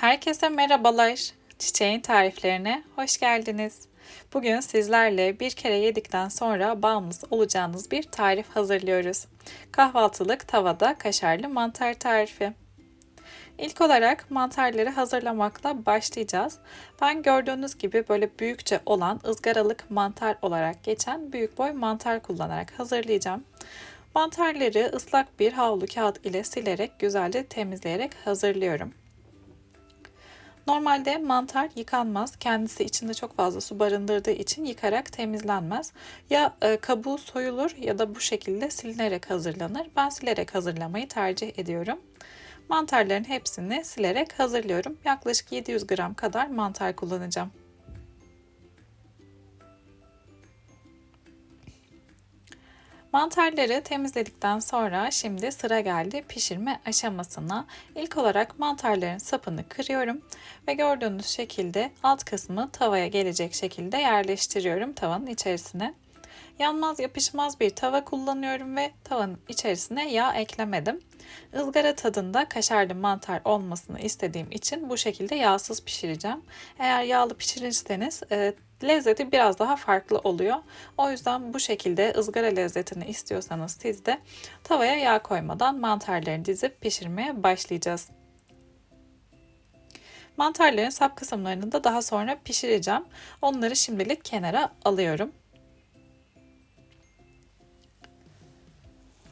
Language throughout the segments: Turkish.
Herkese merhabalar. Çiçeğin tariflerine hoş geldiniz. Bugün sizlerle bir kere yedikten sonra bağımlısı olacağınız bir tarif hazırlıyoruz. Kahvaltılık tavada kaşarlı mantar tarifi. İlk olarak mantarları hazırlamakla başlayacağız. Ben gördüğünüz gibi böyle büyükçe olan ızgaralık mantar olarak geçen büyük boy mantar kullanarak hazırlayacağım. Mantarları ıslak bir havlu kağıt ile silerek güzelce temizleyerek hazırlıyorum. Normalde mantar yıkanmaz. Kendisi içinde çok fazla su barındırdığı için yıkarak temizlenmez. Ya e, kabuğu soyulur ya da bu şekilde silinerek hazırlanır. Ben silerek hazırlamayı tercih ediyorum. Mantarların hepsini silerek hazırlıyorum. Yaklaşık 700 gram kadar mantar kullanacağım. Mantarları temizledikten sonra şimdi sıra geldi pişirme aşamasına. İlk olarak mantarların sapını kırıyorum ve gördüğünüz şekilde alt kısmı tavaya gelecek şekilde yerleştiriyorum tavanın içerisine. Yanmaz yapışmaz bir tava kullanıyorum ve tavanın içerisine yağ eklemedim. Izgara tadında kaşarlı mantar olmasını istediğim için bu şekilde yağsız pişireceğim. Eğer yağlı pişirirseniz e, lezzeti biraz daha farklı oluyor. O yüzden bu şekilde ızgara lezzetini istiyorsanız siz de tavaya yağ koymadan mantarları dizip pişirmeye başlayacağız. Mantarların sap kısımlarını da daha sonra pişireceğim. Onları şimdilik kenara alıyorum.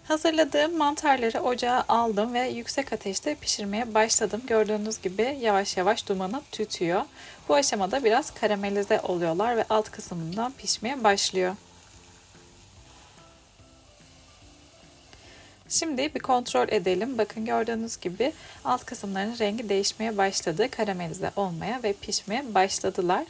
Hazırladığım mantarları ocağa aldım ve yüksek ateşte pişirmeye başladım. Gördüğünüz gibi yavaş yavaş dumanı tütüyor. Bu aşamada biraz karamelize oluyorlar ve alt kısmından pişmeye başlıyor. Şimdi bir kontrol edelim. Bakın gördüğünüz gibi alt kısımların rengi değişmeye başladı. Karamelize olmaya ve pişmeye başladılar.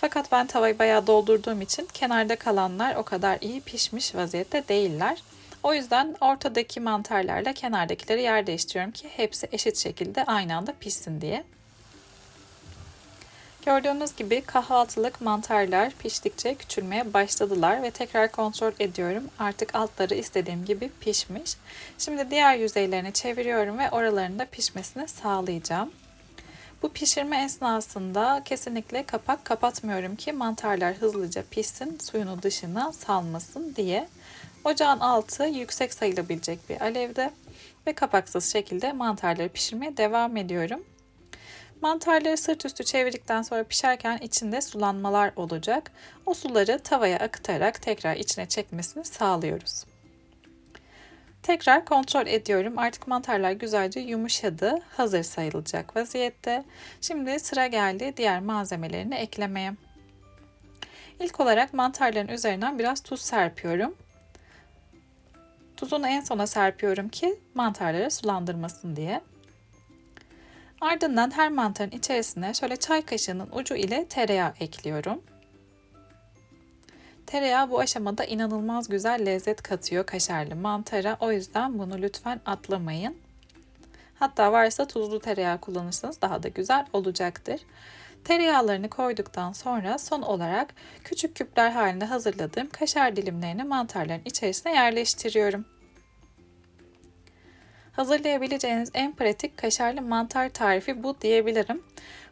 Fakat ben tavayı bayağı doldurduğum için kenarda kalanlar o kadar iyi pişmiş vaziyette değiller. O yüzden ortadaki mantarlarla kenardakileri yer değiştiriyorum ki hepsi eşit şekilde aynı anda pişsin diye. Gördüğünüz gibi kahvaltılık mantarlar piştikçe küçülmeye başladılar ve tekrar kontrol ediyorum. Artık altları istediğim gibi pişmiş. Şimdi diğer yüzeylerini çeviriyorum ve oralarında pişmesini sağlayacağım. Bu pişirme esnasında kesinlikle kapak kapatmıyorum ki mantarlar hızlıca pişsin, suyunu dışına salmasın diye. Ocağın altı yüksek sayılabilecek bir alevde ve kapaksız şekilde mantarları pişirmeye devam ediyorum. Mantarları sırt üstü çevirdikten sonra pişerken içinde sulanmalar olacak. O suları tavaya akıtarak tekrar içine çekmesini sağlıyoruz. Tekrar kontrol ediyorum. Artık mantarlar güzelce yumuşadı. Hazır sayılacak vaziyette. Şimdi sıra geldi diğer malzemelerini eklemeye. İlk olarak mantarların üzerinden biraz tuz serpiyorum. Tuzunu en sona serpiyorum ki mantarları sulandırmasın diye. Ardından her mantarın içerisine şöyle çay kaşığının ucu ile tereyağı ekliyorum. Tereyağı bu aşamada inanılmaz güzel lezzet katıyor kaşarlı mantara. O yüzden bunu lütfen atlamayın. Hatta varsa tuzlu tereyağı kullanırsanız daha da güzel olacaktır. Tereyağlarını koyduktan sonra son olarak küçük küpler halinde hazırladığım kaşar dilimlerini mantarların içerisine yerleştiriyorum. Hazırlayabileceğiniz en pratik kaşarlı mantar tarifi bu diyebilirim.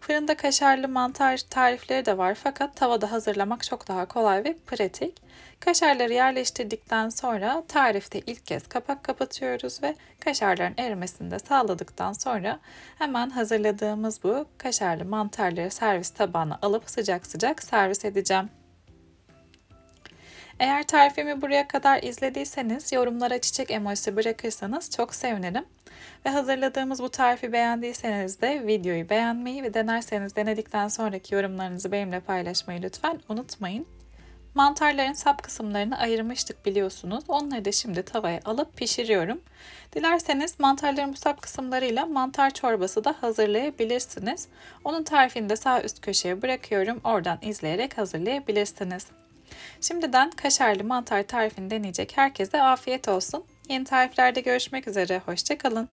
Fırında kaşarlı mantar tarifleri de var fakat tavada hazırlamak çok daha kolay ve pratik. Kaşarları yerleştirdikten sonra tarifte ilk kez kapak kapatıyoruz ve kaşarların erimesini de sağladıktan sonra hemen hazırladığımız bu kaşarlı mantarları servis tabağına alıp sıcak sıcak servis edeceğim. Eğer tarifimi buraya kadar izlediyseniz yorumlara çiçek emojisi bırakırsanız çok sevinirim. Ve hazırladığımız bu tarifi beğendiyseniz de videoyu beğenmeyi ve denerseniz denedikten sonraki yorumlarınızı benimle paylaşmayı lütfen unutmayın. Mantarların sap kısımlarını ayırmıştık biliyorsunuz. Onları da şimdi tavaya alıp pişiriyorum. Dilerseniz mantarların bu sap kısımlarıyla mantar çorbası da hazırlayabilirsiniz. Onun tarifini de sağ üst köşeye bırakıyorum. Oradan izleyerek hazırlayabilirsiniz. Şimdiden kaşarlı mantar tarifini deneyecek herkese afiyet olsun. Yeni tariflerde görüşmek üzere. Hoşçakalın.